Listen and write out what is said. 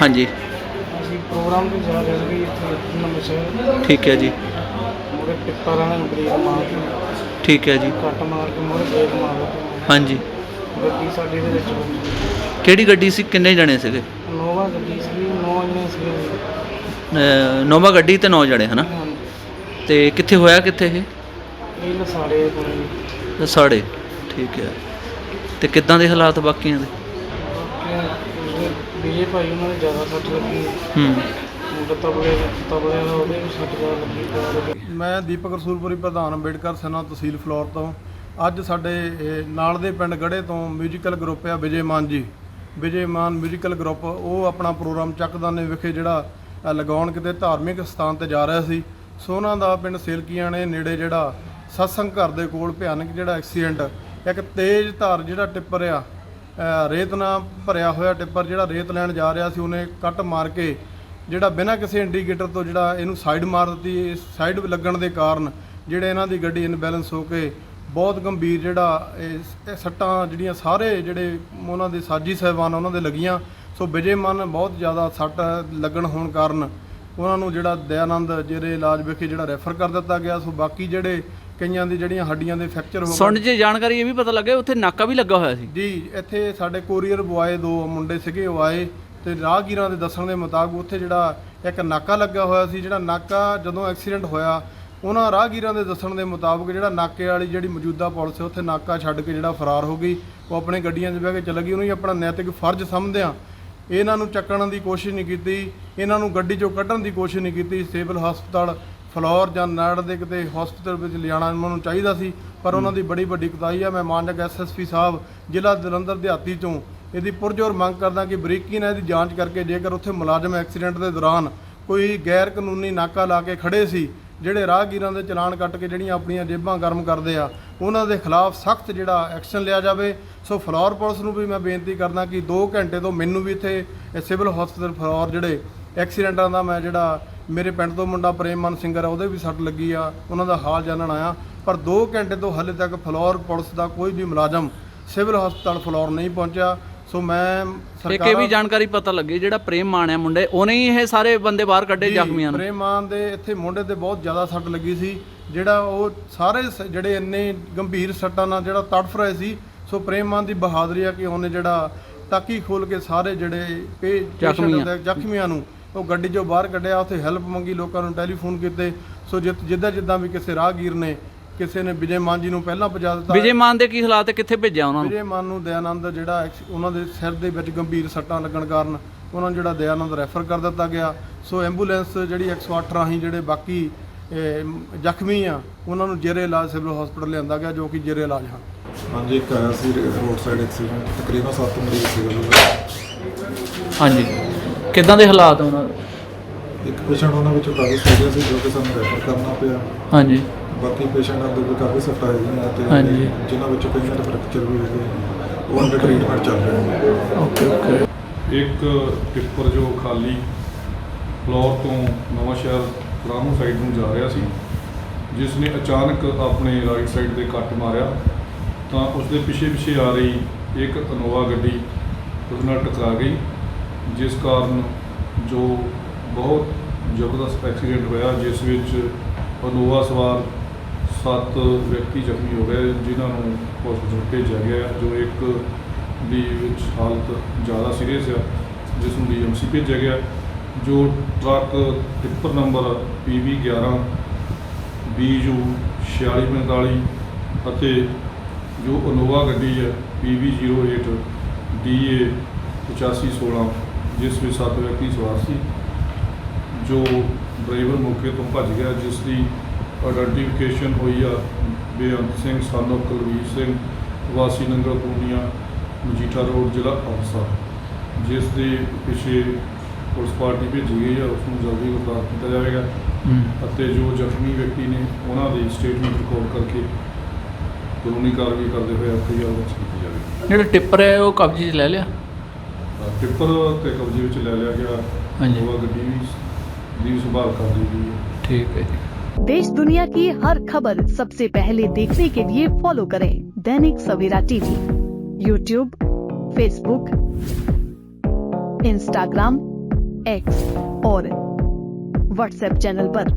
ਹਾਂਜੀ। ਅਸੀਂ ਪ੍ਰੋਗਰਾਮ ਤੇ ਜਾ ਰਹੇ ਸੀ ਇੱਥੇ ਨਵੇਂ ਸ਼ਹਿਰ। ਠੀਕ ਹੈ ਜੀ। ਮੋਰੇ ਟਿੱਪਰ ਵਾਲੇ ਨੂੰ ਬ੍ਰੇਕ ਮਾਰ ਕੇ। ਠੀਕ ਹੈ ਜੀ। ਕੱਟ ਮਾਰ ਕੇ ਮੋਰੇ ਬ੍ਰੇਕ ਮਾਰ ਦਿੱਤੀ ਹਾਂਜੀ। ਗੱਡੀ ਸਾਡੀ ਦੇ ਵਿੱਚ ਵੱਜੀ। ਕਿਹੜੀ ਗੱਡੀ ਸੀ? ਕਿੰਨੇ ਜਣੇ ਸੀਗੇ? ਨੋਵਾ ਗੱਡੀ ਸੀ ਨੌ ਜਣੇ ਸੀ ਅਹ ਨੋਵਾ ਗੱਡੀ ਤੇ 9 ਜਣੇ ਹਨਾ? ਹਾਂਜੀ। ਤੇ ਕਿੱਥੇ ਹੋਇਆ ਕਿੱਥੇ ਇਹ? ਇਹ ਲਸਾੜੇ ਕੋਲ। ਸਾੜੇ ਠੀਕ ਹੈ। ਤੇ ਕਿੱਦਾਂ ਦੇ ਹਾਲਾਤ ਬਾਕੀਆਂ ਦੇ? ਬੀਜੇ ਭਾਈ ਉਹਨਾਂ ਦੇ ਜ਼ਿਆਦਾ ਸੱਟ ਲੱਗੀ ਹੂੰ। ਮੁੰਡਾ ਤਬਲੇ ਤਬਲੇ ਵਾਲਾ ਉਹਦੇ ਵੀ ਸੱਟ ਜ਼ਿਆਦਾ ਲੱਗੀ ਪੈਰ ਦੇ। ਮੈਂ ਦੀਪਕ ਰਸੂਲਪੁਰੀ ਪ੍ਰਧਾਨ ਅੰਬੇਡਕਰ ਸੈਨਾ ਤਹਿਸੀਲ ਫਲੋਰ ਤੋਂ। ਅੱਜ ਸਾਡੇ ਇਹ, ਨਾਲ ਦੇ ਪਿੰਡ ਗੜੇ ਤੋਂ ਮਿਊਜ਼ੀਕਲ ਗਰੁੱਪ ਆ ਵਿਜੇ ਮਾਨ ਜੀ। ਵਿਜੇ ਮਾਨ ਮਿਊਜ਼ੀਕਲ ਗਰੁੱਪ ਉਹ ਆਪਣਾ ਪ੍ਰੋਗਰਾਮ ਚੱਕਦਾਨੇ ਵਿਖੇ ਜਿਹੜਾ ਅ, ਲਗਾਉਣ ਕਿਤੇ ਧਾਰਮਿਕ ਸਥਾਨ ਤੇ ਜਾ ਰਿਹਾ ਸੀ। ਸੋ ਉਹਨਾਂ ਦਾ ਪਿੰਡ ਸੇਲਕੀਆਂ ਨੇ ਨੇੜੇ ਜਿਹੜਾ ਸਤਸੰਗ ਘਰ ਦੇ ਕੋਲ ਭਿਆਨਕ ਜਿਹੜਾ ਐਕਸੀਡੈਂਟ ਇੱਕ ਤੇਜ਼ ਧਾਰ ਜਿਹੜਾ ਟਿੱਪਰ ਆ ਅ, ਰੇਤ ਨਾਲ ਭਰਿਆ ਹੋਇਆ ਟਿੱਪਰ ਜਿਹੜਾ ਰੇਤ ਲੈਣ ਜਾ ਰਿਹਾ ਸੀ, ਉਹਨੇ ਕੱਟ ਮਾਰ ਕੇ ਜਿਹੜਾ ਬਿਨਾਂ ਕਿਸੇ ਇੰਡੀਕੇਟਰ ਤੋਂ ਜਿਹੜਾ ਇਹਨੂੰ ਸਾਈਡ ਮਾਰ ਦਿੱਤੀ। ਸਾਈਡ ਲੱਗਣ ਦੇ ਕਾਰਨ ਜਿਹੜੇ ਇਹਨਾਂ ਦੀ ਗੱਡੀ ਇਨਬੈਲੈਂਸ ਹੋ ਕੇ ਬਹੁਤ ਗੰਭੀਰ ਜਿਹੜਾ ਇਹ ਇਹ ਸੱਟਾਂ ਜਿਹੜੀਆਂ ਸਾਰੇ ਜਿਹੜੇ ਉਹਨਾਂ ਦੇ ਸਾਜੀ ਸਹਿਬਾਨ ਉਹਨਾਂ ਦੇ ਲੱਗੀਆਂ। ਸੋ ਵਿਜੇ ਮਨ ਬਹੁਤ ਜ਼ਿਆਦਾ ਸੱਟ ਲੱਗਣ ਹੋਣ ਕਾਰਨ ਉਹਨਾਂ ਨੂੰ ਜਿਹੜਾ ਦਇਆਨੰਦ ਜਿਹੜੇ ਇਲਾਜ ਵਿਖੇ ਜਿਹੜਾ ਰੈਫਰ ਕਰ ਦਿੱਤਾ ਗਿਆ। ਸੋ ਬਾਕੀ ਜਿਹੜੇ ਕਈਆਂ ਦੀ ਜਿਹੜੀਆਂ ਹੱਡੀਆਂ ਦੇ ਫ੍ਰੈਕਚਰ ਹੋ ਸੁਣ ਜੇ ਜਾਣਕਾਰੀ ਇਹ ਵੀ ਪਤਾ ਲੱਗਿਆ ਉੱਥੇ ਨਾਕਾ ਵੀ ਲੱਗਾ ਹੋਇਆ ਸੀ। ਜੀ ਇੱਥੇ ਸਾਡੇ ਕੋਰੀਅਰ ਬੁਆਏ ਦੋ ਮੁੰਡੇ ਸੀਗੇ ਉਹ ਆਏ ਤੇ ਰਾਹਗੀਰਾਂ ਦੇ ਦੱਸਣ ਦੇ ਮੁਤਾਬਕ ਉੱਥੇ ਜਿਹੜਾ ਇੱਕ ਨਾਕਾ ਲੱਗਾ ਹੋਇਆ ਸੀ ਜਿਹੜਾ ਨਾਕਾ ਜਦੋਂ ਐਕਸੀਡੈਂਟ ਹੋਇਆ ਉਹਨਾਂ ਰਾਹਗੀਰਾਂ ਦੇ ਦੱਸਣ ਦੇ ਮੁਤਾਬਕ ਜਿਹੜਾ ਨਾਕੇ ਵਾਲੀ ਜਿਹੜੀ ਮੌਜੂਦਾ ਪੁਲਿਸ ਹੈ ਉੱਥੇ ਨਾਕਾ ਛੱਡ ਕੇ ਜਿਹੜਾ ਫਰਾਰ ਹੋ ਗਈ। ਉਹ ਆਪਣੇ ਗੱਡੀਆਂ 'ਚ ਬਹਿ ਕੇ ਚਲੇ ਗਈ ਉਹਨੂੰ ਹੀ ਆਪਣਾ ਨੈਤਿਕ ਫਰਜ਼ ਸਮਝਦਿਆਂ ਇਹਨਾਂ ਨੂੰ ਚੱਕਣ ਦੀ ਕੋਸ਼ਿਸ਼ ਨਹੀਂ ਕੀਤੀ ਇਹਨਾਂ ਨੂੰ ਗੱਡੀ 'ਚੋਂ ਕੱਢਣ ਦੀ ਕੋਸ਼ਿਸ਼ ਨਹੀਂ ਕੀਤੀ ਸਿਵਲ ਹਸਪਤਾਲ ਫਲੋਰ ਜਾਂ ਨਾੜ ਦੇ ਕਿਤੇ ਹਸਪਤਾਲ ਵਿੱਚ ਲਿਜਾਣਾ ਉਹਨਾਂ ਨੂੰ ਚਾਹੀਦਾ ਸੀ, ਪਰ ਉਹਨਾਂ ਦੀ ਬੜੀ ਵੱਡੀ ਕੁਤਾਹੀ ਆ। ਮੈਂ ਮਾਨਯੋਗ ਐਸਐਸਪੀ ਸਾਹਿਬ, ਜ਼ਿਲ੍ਹਾ ਜਲੰਧਰ ਦਿਹਾਤੀ ਚੋਂ ਇਹਦੀ ਪੁਰਜੋਰ ਮੰਗ ਕਰਦਾ ਕਿ ਬਰੀਕੀ ਨਾਲ ਇਹਦੀ ਜਾਂਚ ਕਰਕੇ ਜੇਕਰ ਉੱਥੇ ਮੁਲਾਜ਼ਮ ਐਕਸੀਡੈਂਟ ਦੇ ਦੌਰਾਨ ਕੋਈ ਗੈਰ ਕਾਨੂੰਨੀ ਨਾਕਾ ਲਾ ਕੇ ਖੜੇ ਸੀ, ਜਿਹੜੇ ਰਾਹਗੀਰਾਂ ਦੇ ਚਲਾਨ ਕੱਟ ਕੇ ਜਿਹੜੀਆਂ ਆਪਣੀਆਂ ਜੇਬਾਂ ਗਰਮ ਕਰਦੇ ਆ, ਉਹਨਾਂ ਦੇ ਖਿਲਾਫ ਸਖਤ ਜਿਹੜਾ ਐਕਸ਼ਨ ਲਿਆ ਜਾਵੇ। ਸੋ ਫਲੋਰ ਪੁਲਿਸ ਨੂੰ ਵੀ ਮੈਂ ਬੇਨਤੀ ਕਰਦਾ ਕਿ 2 ਘੰਟੇ ਤੋਂ ਮੈਨੂੰ ਵੀ ਇੱਥੇ ਸਿਵਲ ਹਸਪਤਾਲ ਫਲੋਰ ਜਿਹੜੇ ਐਕਸੀਡੈਂਟਾਂ ਦਾ ਮੈਂ ਜਿਹੜਾ ਮੇਰੇ ਪਿੰਡ ਤੋਂ ਮੁੰਡਾ ਪ੍ਰੇਮਨ ਸਿੰਗਰ ਆ ਉਹਦੇ ਵੀ ਸੱਟ ਲੱਗੀ ਆ ਉਹਨਾਂ ਦਾ ਹਾਲ ਜਾਣਨ ਆਇਆ। ਪਰ 2 ਘੰਟੇ ਤੋਂ ਹਾਲੇ ਤੱਕ ਫਲੋਰ ਪੁਲਿਸ ਦਾ ਕੋਈ ਵੀ ਮੁਲਾਜ਼ਮ ਸਿਵਲ ਹਸਪਤਾਲ ਫਲੋਰ ਨਹੀਂ ਪਹੁੰਚਿਆ। ਸੋ ਮੈਂ ਇੱਕ ਇਹ ਵੀ ਜਾਣਕਾਰੀ ਪਤਾ ਲੱਗੀ? ਜਿਹੜਾ ਪ੍ਰੇਮ ਮਾਨ ਹੈ ਮੁੰਡੇ ਉਹਨੇ ਹੀ ਇਹ ਸਾਰੇ ਬੰਦੇ ਬਾਹਰ ਕੱਢੇ ਜ਼ਖਮੀਆਂ ਨੂੰ? ਪ੍ਰੇਮਾਨ ਦੇ ਇੱਥੇ ਮੁੰਡੇ ਤੇ ਬਹੁਤ ਜ਼ਿਆਦਾ ਸੱਟ ਲੱਗੀ ਸੀ। ਜਿਹੜਾ ਉਹ ਸਾਰੇ ਜਿਹੜੇ ਇੰਨੇ ਗੰਭੀਰ ਸੱਟਾਂ ਨਾਲ ਜਿਹੜਾ ਤੜਫ ਰਹੇ ਸੀ ਸੋ ਪ੍ਰੇਮਾਨ ਦੀ ਬਹਾਦਰੀ ਆ ਕਿ ਉਹਨੇ ਜਿਹੜਾ ਟਾਕੀ ਖੋਲ ਕੇ ਸਾਰੇ ਜਿਹੜੇ ਪੇ ਜ਼ਖਮੀਆਂ ਨੂੰ ਉਹ ਗੱਡੀ 'ਚੋਂ ਬਾਹਰ ਕੱਢਿਆ ਉੱਥੇ ਹੈਲਪ ਮੰਗੀ ਲੋਕਾਂ ਨੂੰ ਟੈਲੀਫੋਨ ਕੀਤੇ। ਸੋ ਜਿੱਦ- ਜਿੱਦਾਂ ਜਿੱਦਾਂ ਵੀ ਕਿਸੇ ਰਾਹਗੀਰ ਨੇ ਕਿਸੇ ਨੇ ਵਿਜੇ ਮਾਨ ਜੀ ਨੂੰ ਪਹਿਲਾਂ ਪਹੁੰਚਾ ਦਿੱਤਾ। ਵਿਜੇ ਮਾਨ ਦੇ ਕੀ ਹਾਲਾਤ ਹੈ? ਕਿੱਥੇ ਭੇਜਿਆ ਉਹਨਾਂ ਨੂੰ? ਵਿਜੇ ਮਾਨ ਨੂੰ ਦਇਆਨੰਦ ਜਿਹੜਾ ਐਕਸ- ਉਹਨਾਂ ਦੇ ਸਿਰ ਦੇ ਵਿੱਚ ਗੰਭੀਰ ਸੱਟਾਂ ਲੱਗਣ ਕਾਰਨ ਉਹਨਾਂ ਨੂੰ ਜਿਹੜਾ ਦਇਆਨੰਦ ਰੈਫਰ ਕਰ ਦਿੱਤਾ ਗਿਆ। ਸੋ ਐਂਬੂਲੈਂਸ ਜਿਹੜੀ 108 ਰਾਹੀਂ ਜਿਹੜੇ ਬਾਕੀ ਜ਼ਖਮੀ ਆ ਉਹਨਾਂ ਨੂੰ ਜੇਰੇ ਇਲਾਜ ਸਿਵਲ ਹਸਪੀਟਲ ਲਿਆਂਦਾ ਗਿਆ ਜੋ ਕਿ ਜੇਰੇ ਇਲਾਜ ਹਨ। ਹਾਂਜੀ ਇੱਕ ਆਇਆ ਸੀ ਰੋਡ ਸਾਈਡ ਐਕਸੀਡੈਂਟ ਤਕਰੀਬਨ 7 ਮਰੀਜ਼ ਸੀ ਹਾਂਜੀ। ਕਿੱਦਾਂ ਦੇ ਹਾਲਾਤ ਆ ਉਹਨਾਂ ਦੇ? ਇੱਕ ਪੇਸ਼ੈਂਟ ਉਹਨਾਂ ਵਿੱਚੋਂ ਕਾਫੀ ਸੀਰੀਅਸ ਸੀ ਜੋ ਕਿ ਸਾਨੂੰ ਰੈਫਰ ਕਰਨਾ ਪਿਆ। ਹਾਂਜੀ। ਬਾਕੀ ਪੇਸ਼ੈਂਟਾਂ ਦੇ ਵੀ ਕਾਫੀ ਸੱਟਾਂ ਹੈਗੀਆਂ ਤੇ ਹਾਂਜੀ। ਜਿਨ੍ਹਾਂ ਵਿੱਚੋਂ ਕਈਆਂ ਦੇ ਫ੍ਰੈਕਚਰ ਵੀ ਹੈਗੇ ਉਹ ਅੰਡਰ ਟ੍ਰੀਟਮੈਂਟ ਚੱਲ ਰਹੇ ਨੇ ਓਕੇ ਓਕੇ। ਇੱਕ ਟਿੱਪਰ ਜੋ ਖਾਲੀ ਫਲੋਰ ਤੋਂ ਨਵਾਂ ਸ਼ਹਿਰ ਰਾਮੂ ਸਾਈਡ ਨੂੰ ਜਾ ਰਿਹਾ ਸੀ ਜਿਸ ਨੇ ਅਚਾਨਕ ਆਪਣੇ ਰਾਈਟ ਸਾਈਡ ਤੇ ਕੱਟ ਮਾਰਿਆ ਤਾਂ ਉਸ ਦੇ ਪਿੱਛੇ ਪਿੱਛੇ ਆ ਰਹੀ ਇੱਕ ਇਨੋਵਾ ਗੱਡੀ ਉਸ ਨਾਲ ਟਕਰਾ ਗਈ। ਜਿਸ ਕਾਰਨ ਜੋ ਬਹੁਤ ਜ਼ਬਰਦਸਤ ਐਕਸੀਡੈਂਟ ਹੋਇਆ, ਜਿਸ ਵਿੱਚ ਅਨੋਵਾ ਸਵਾਰ ਸੱਤ ਵਿਅਕਤੀ ਜ਼ਖਮੀ ਹੋ ਗਏ, ਜਿਨ੍ਹਾਂ ਨੂੰ ਹਸਪਤਾਲ ਭੇਜਿਆ ਗਿਆ, ਜੋ ਇੱਕ ਦੀ ਵਿੱਚ ਹਾਲਤ ਜ਼ਿਆਦਾ ਸੀਰੀਅਸ ਆ, ਜਿਸ ਨੂੰ ਡੀਐਮਸੀ ਭੇਜਿਆ ਗਿਆ, ਜੋ truck tipper number PV 11 BU 4645 ਅਤੇ ਜੋ ਅਨੋਵਾ ਗੱਡੀ ਹੈ PV 08 DA 8516 ਜਿਸ ਵਿੱਚ ਸੱਤ ਵਿਅਕਤੀ ਸਵਾਰ ਸੀ ਜੋ ਡਰਾਈਵਰ ਮੌਕੇ ਤੋਂ ਭੱਜ ਗਿਆ ਜਿਸ ਦੀ ਆਇਡੈਂਟੀਫਿਕੇਸ਼ਨ ਹੋਈ ਆ ਬੇਅੰਤ ਸਿੰਘ ਸਾਨੋ ਕੁਲਵੀਰ ਸਿੰਘ ਵਾਸੀ ਨੰਗਲ ਪੂਨੀਆ ਮਜੀਠਾ ਰੋਡ ਜ਼ਿਲ੍ਹਾ ਅੰਮ੍ਰਿਤਸਰ। ਜਿਸ ਦੇ ਪਿੱਛੇ ਪੁਲਿਸ ਪਾਰਟੀ ਭੇਜੀ ਗਈ ਹੈ ਉਸ ਨੂੰ ਜਲਦੀ ਗ੍ਰਿਫਤਾਰ ਕੀਤਾ ਜਾਵੇਗਾ ਅਤੇ ਜੋ ਜ਼ਖਮੀ ਵਿਅਕਤੀ ਨੇ ਉਹਨਾਂ ਦੀ ਸਟੇਟਮੈਂਟ ਰਿਕਾਰਡ ਕਰਕੇ ਕਾਨੂੰਨੀ ਕਾਰਵਾਈ ਕਰਦੇ ਹੋਏ ਐਫਆਈਆਰ ਵਿੱਚ ਕੀਤੀ ਜਾਵੇਗੀ। ਜਿਹੜਾ ਟਿੱਪਰ ਹੈ ਉਹ ਕਬਜ਼ੇ 'ਚ ਲੈ ਲਿਆ? ਤਾਂ ਟਿੱਪਰ ਤੇ ਕਬਜ਼ੇ ਵਿੱਚ ਲੈ ਲਿਆ ਗਿਆ ਹਾਂਜੀ। ਉਹ ਗੱਡੀ ਵੀ ਦੀ ਸੰਭਾਲ ਕਰ ਲਈ ਗਈ ਹੈ ਠੀਕ ਹੈ ਜੀ देश दुनिया की हर खबर सबसे पहले देखने के लिए फॉलो करें Dainik Savera TV YouTube Facebook Instagram X और व्हाट्सएप चैनल पर।